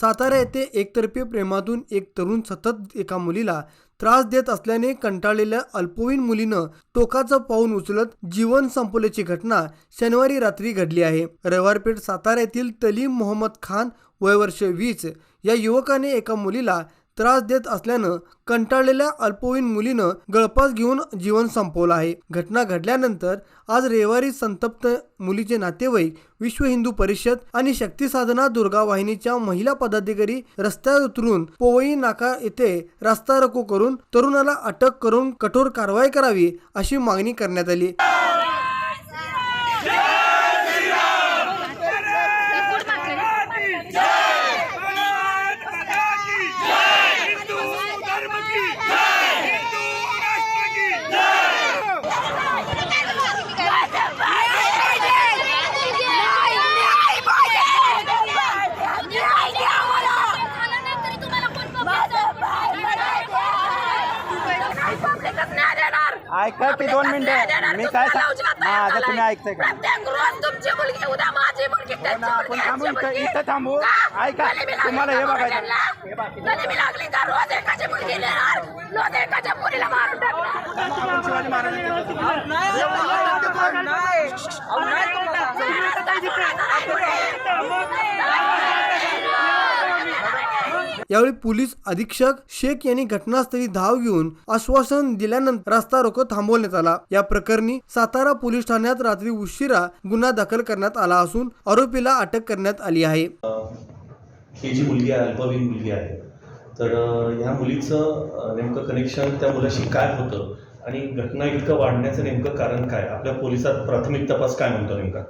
सातारा येथे एकतर्फी प्रेमातून एक तरुण सतत एका मुलीला त्रास देत असल्याने कंटाळलेल्या अल्पवयीन मुलीनं टोकाचं पाऊल उचलत जीवन संपवल्याची घटना शनिवारी रात्री घडली आहे. रविवार पेठ सातारा येथील तलीम मोहम्मद खान वय वर्ष वीस या युवकाने एका मुलीला त्रास देत असल्यानं कंटाळलेल्या अल्पवयीन मुलीनं गळपास घेऊन जीवन संपवलं आहे. घटना घडल्यानंतर आज रविवारी संतप्त मुलीचे नातेवाईक विश्व हिंदू परिषद आणि शक्ती साधना दुर्गा वाहिनीच्या महिला पदाधिकारी रस्त्यावर उतरून पोवई नाका येथे रस्ता रको करून तरुणाला अटक करून कठोर कारवाई करावी अशी मागणी करण्यात आली भारत माता की जय हिंदू धर्म की जय हिंदू राष्ट्र की जय ऐका की दोन मिनिटं. मी काय सांग माझं तुम्ही ऐकताय का? हो ना, आपण थांबू इथं-. इथं थांबू. ऐका, तुम्हाला हे बघायचं. हे मी लागली का? रोज एकाची मुलगी यावेळी पोलीस अधीक्षक शेख यांनी घटनास्थळी धाव घेऊन आश्वासन दिल्यानंतर रस्ता रोको थांबवण्यात आला. या प्रकरणी सातारा पोलीस ठाण्यात रात्री उशिरा गुन्हा दाखल करण्यात आला असून आरोपीला अटक करण्यात आली आहे. ही जी मुलगी आहे अल्पवयीन मुलगी आहे तर ह्या मुलीचं नेमकं कनेक्शन त्या मुलाशी काय होतं आणि घटना इतकं वाढण्याचं नेमकं कारण काय? आपल्या पोलिसात प्राथमिक तपास काय म्हणतो नेमका?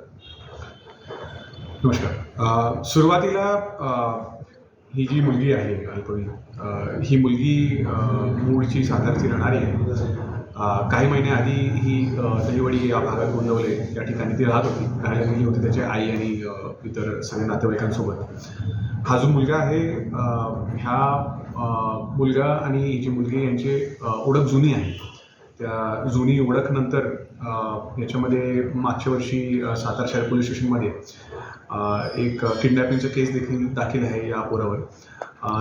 नमस्कार. सुरुवातीला ही जी मुलगी आहे अल्पवयीन ही मुलगी मूळची सातारची राहणारी आहे. काही महिन्याआधी ही दहिवडी या भागात गोंदवले या ठिकाणी ती राहत होती. राहायला गेली होती. त्याचे आई आणि इतर सगळ्या नातेवाईकांसोबत. हा जो मुलगा आहे ह्या मुलगा आणि ही जी मुलगी यांची ओळख जुनी आहे. त्या जुनी ओळखनंतर याच्यामध्ये मागच्या वर्षी सातारा शहर पोलीस स्टेशनमध्ये एक किडनॅपिंगचा केस देखील दाखल आहे या पोरावर.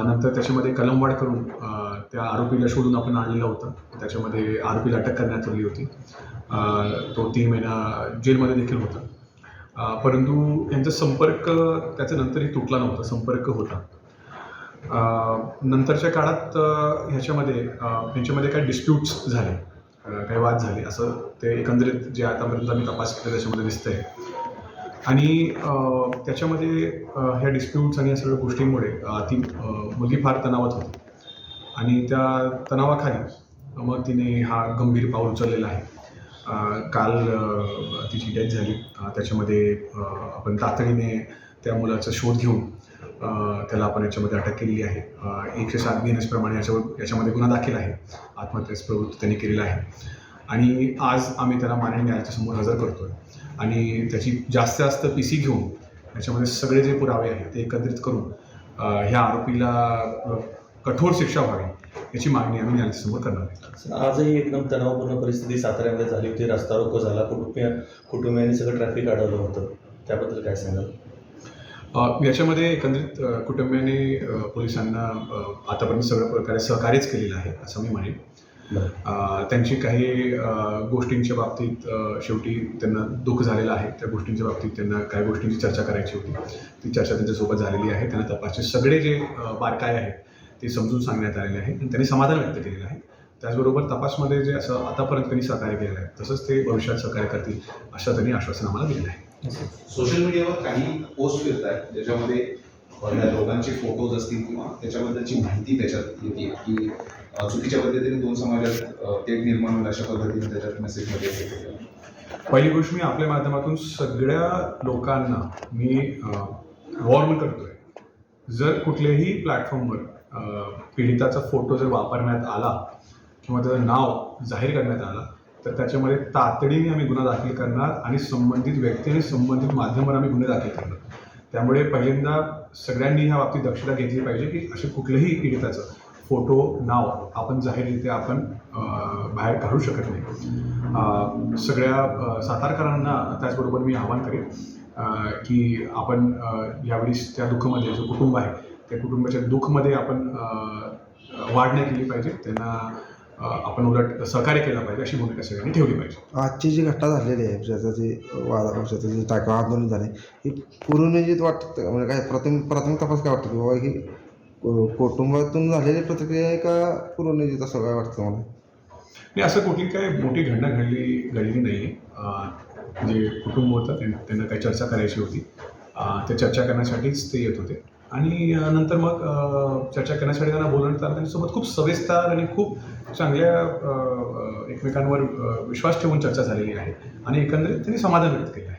नंतर त्याच्यामध्ये कलमवाढ करून त्या आरोपीला शोधून आपण आणलेला होता. त्याच्यामध्ये आरोपीला अटक करण्यात आली होती. तो तीन महिना जेलमध्ये देखील होता. परंतु यांचा संपर्क त्याच्या नंतरही तुटला नव्हता संपर्क होता. नंतरच्या काळात ह्याच्यामध्ये यांच्यामध्ये काही डिस्प्यूट्स झाले? काही वाद झाले. असं ते एकंदरीत जे आतापर्यंत आम्ही तपास केला त्याच्यामध्ये दिसतंय. आणि त्याच्यामध्ये ह्या डिस्प्यूट्स आणि या सगळ्या गोष्टींमुळे ती मुलगी फार तणावात होती. आणि त्या तणावाखाली मग तिने हा गंभीर पाऊल उचललेला आहे. काल तिची डेथ झाली. त्याच्यामध्ये आपण तातडीने त्या मुलाचा शोध घेऊन त्याला आपण याच्यामध्ये अटक केलेली आहे. एकशे सात बी एन एसप्रमाणे याच्यावर याच्यामध्ये गुन्हा दाखल आहे. आत्महत्येस प्रवृत्त त्यांनी केलेला आहे. आणि आज आम्ही त्याला माननीय न्यायालयाच्या समोर हजर करतोय. आणि त्याची जास्त जास्त पी सी घेऊन याच्यामध्ये सगळे जे पुरावे आहेत ते एकत्रित करून ह्या आरोपीला कठोर शिक्षा व्हावी याची मागणी आम्ही न्यायालयासमोर करणार आहे. आजही एकदम तणावपूर्ण परिस्थिती साताऱ्यामध्ये झाली होती. रस्ता रोको झाला. कुटुंबीय कुटुंबियांनी सगळं ट्रॅफिक अडवलं होतं. त्याबद्दल काय सांगाल? याच्यामध्ये एकंदरीत कुटुंबियांनी पोलिसांना आतापर्यंत सगळ्या प्रकारे सहकार्यच केलेलं आहे असं मी म्हणेन. त्यांची काही गोष्टींच्या बाबतीत शेवटी त्यांना दुःख झालेलं आहे. त्या गोष्टींच्या बाबतीत त्यांना काही गोष्टींची चर्चा करायची होती. ती चर्चा त्यांच्यासोबत झालेली आहे. त्यांना तपासचे सगळे जे बारकाय आहेत ते समजून सांगण्यात आलेले आहे आणि त्यांनी समाधान व्यक्त केलेलं आहे. त्याचबरोबर तपासमध्ये जे असं आतापर्यंत त्यांनी सहकार्य केलेलं आहे तसंच ते भविष्यात सहकार्य करतील असं त्यांनी आश्वासन आम्हाला दिलेलं आहे सोशल मीडियावर काही पोस्ट फिरत आहेत ज्याच्यामध्ये लोकांचे फोटोज असतील किंवा त्याच्याबद्दलची माहिती त्याच्यात येते की चुकीच्या पद्धतीने दोन समाजात ते निर्माण होईल अशा पद्धतीने त्याच्यात मेसेजमध्ये पहिली गोष्ट मी आपल्या माध्यमातून सगळ्या लोकांना मी वॉर्न करतोय. जर कुठल्याही प्लॅटफॉर्मवर पीडिताचा फोटो जर वापरण्यात आला किंवा त्याचं नाव जाहीर करण्यात आला तर त्याच्यामध्ये तातडीने आम्ही गुन्हा दाखल करणार आणि संबंधित व्यक्ती आणि संबंधित माध्यमावर आम्ही गुन्हे दाखल करणार. त्यामुळे पहिल्यांदा सगळ्यांनी ह्या बाबतीत दक्षता घेतली पाहिजे की असे कुठलेही पीडिताचं फोटो नाव आपण जाहीररित्या आपण बाहेर काढू शकत नाही. सगळ्या सातारकरांना त्याचबरोबर मी आवाहन करेन की आपण यावेळी त्या दुःखामध्ये जो कुटुंब आहे त्या कुटुंबाच्या दुःखमध्ये आपण अ, वाढ नाही केली पाहिजे. त्यांना आपण उलट सहकार्य केलं पाहिजे अशी भूमिका सगळ्यांनी ठेवली पाहिजे. आजची जी घटना झालेली आहे ज्याचं जे वाद ज्याचं जे टाका आंदोलन झाले ही पूर्वनियोजित वाटतं म्हणजे काय प्रथम प्राथमिक तपास काय वाटतं की बाबा ही कुटुंबातून झालेली प्रतिक्रिया आहे का पूर्वनियोजित असं काय वाटतं मला नाही असं कुठली काय मोठी घटना घडली घडली नाही जे कुटुंब होतं त्यां- त्यांना काही चर्चा करायची होती. ते चर्चा करण्यासाठीच ते येत होते. आणि नंतर मग चर्चा करण्यासाठी त्यांना बोलवण्यात आलं. त्यांच्यासोबत खूप सविस्तर आणि खूप चांगल्या एकमेकांवर विश्वास ठेवून चर्चा झालेली आहे. आणि एकंदरीत त्यांनी समाधान व्यक्त केलं आहे.